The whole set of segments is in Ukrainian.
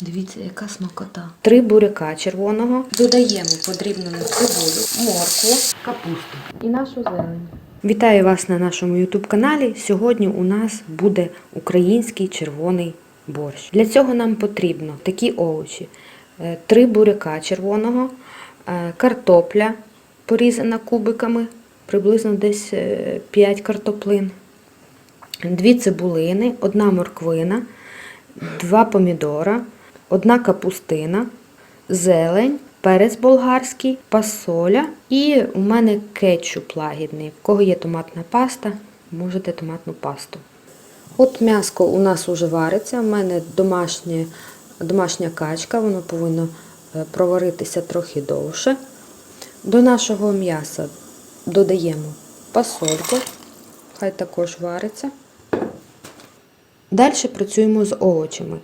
Дивіться, яка смакота. Три буряка червоного, Додаємо подрібнену цибулю, моркву, капусту і нашу зелень. Вітаю вас на нашому YouTube каналі. Сьогодні у нас буде український червоний борщ. Для цього нам потрібно такі овочі: Е, три буряка червоного, е, картопля порізана кубиками, приблизно десь 5 картоплин, дві цибулини, одна морквина, два помідора, одна капустина, зелень, перець болгарський, пасоля і у мене кетчуп лагідний. В кого є томатна паста, можете томатну пасту. От м'яско у нас уже вариться. У мене домашнє, домашня качка, воно повинно е, проваритися трохи довше. До нашого м'яса додаємо пасольку, хай також вариться. Далі працюємо з овочами.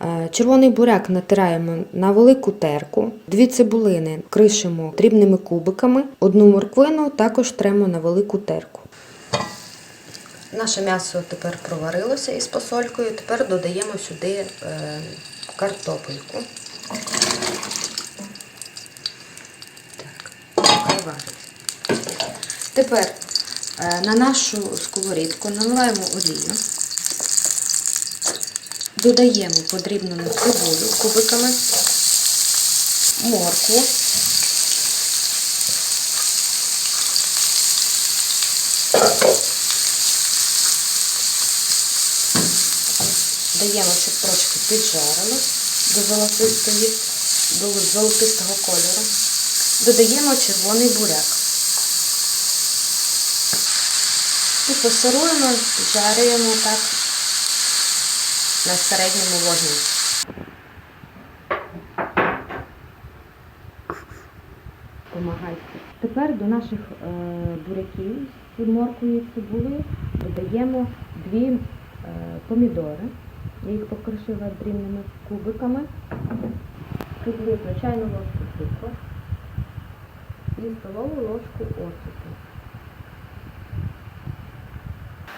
Е, Червоний буряк натираємо на велику терку, дві цибулини кришимо дрібними кубиками, одну морквину також тремо на велику терку. Наше м'ясо тепер проварилося із посолькою. Тепер додаємо сюди е, картопельку. Так. Тепер е, на нашу сковорідку наливаємо олію. Додаємо подрібнену цибулю кубиками, моркву, даємо, щоб трошки піджарилось до золотистої, до золотистого кольору. Додаємо червоний буряк. І посируємо, жарюємо так на середньому вогні. Помагайте. Тепер до наших е, буряків з морквою і цибулею додаємо дві е, помідори. Я їх покришила дрібними кубиками. Приблизно чайну ложку цукру і столову ложку оцету.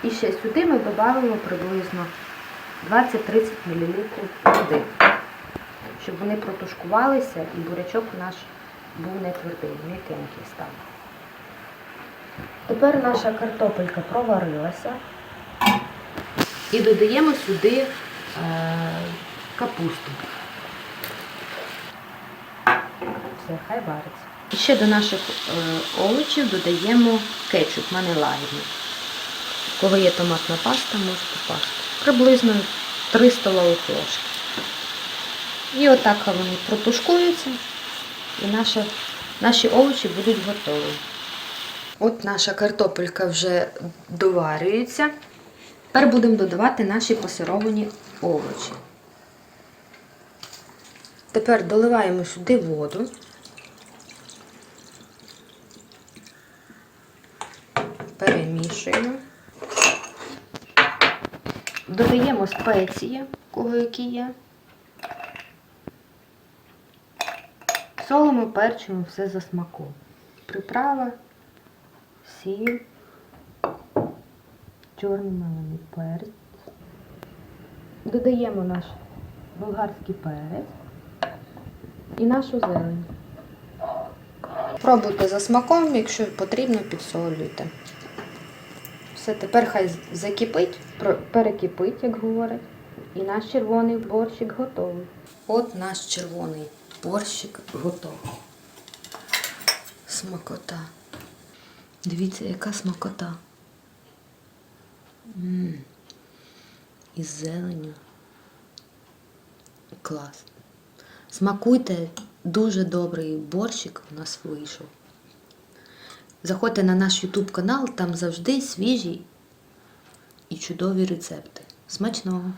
І ще сюди ми додаємо приблизно 20-30 мл води, щоб вони протушкувалися і бурячок наш був не твердий, м'якенький став. Тепер наша картопелька проварилася і додаємо сюди е, капусту. Все, хай вариться. І ще до наших е, овочів додаємо кетчуп, в кого є томатна паста, можете пасту. Приблизно 3 столових ложки. І отак вони протушкуються, і наша, наші овочі будуть готові. От наша картопелька вже доварюється. Тепер будемо додавати наші пасировані овочі. Тепер доливаємо сюди воду. Перемішуємо. Додаємо спеції, кого які є. Солимо, перчимо все за смаком. Приправа, сіль, чорний мелений перець. Додаємо наш болгарський перець і нашу зелень. Пробуйте за смаком, якщо потрібно, підсолюйте. Все, тепер хай закипить, перекипить, як говорять. І наш червоний борщик готовий. От наш червоний борщик готовий. Смакота. Дивіться, яка смакота. м Із зеленю. Клас. Смакуйте, дуже добрий борщик у нас вийшов. Заходьте на наш YouTube канал, там завжди свіжі і чудові рецепти. Смачного!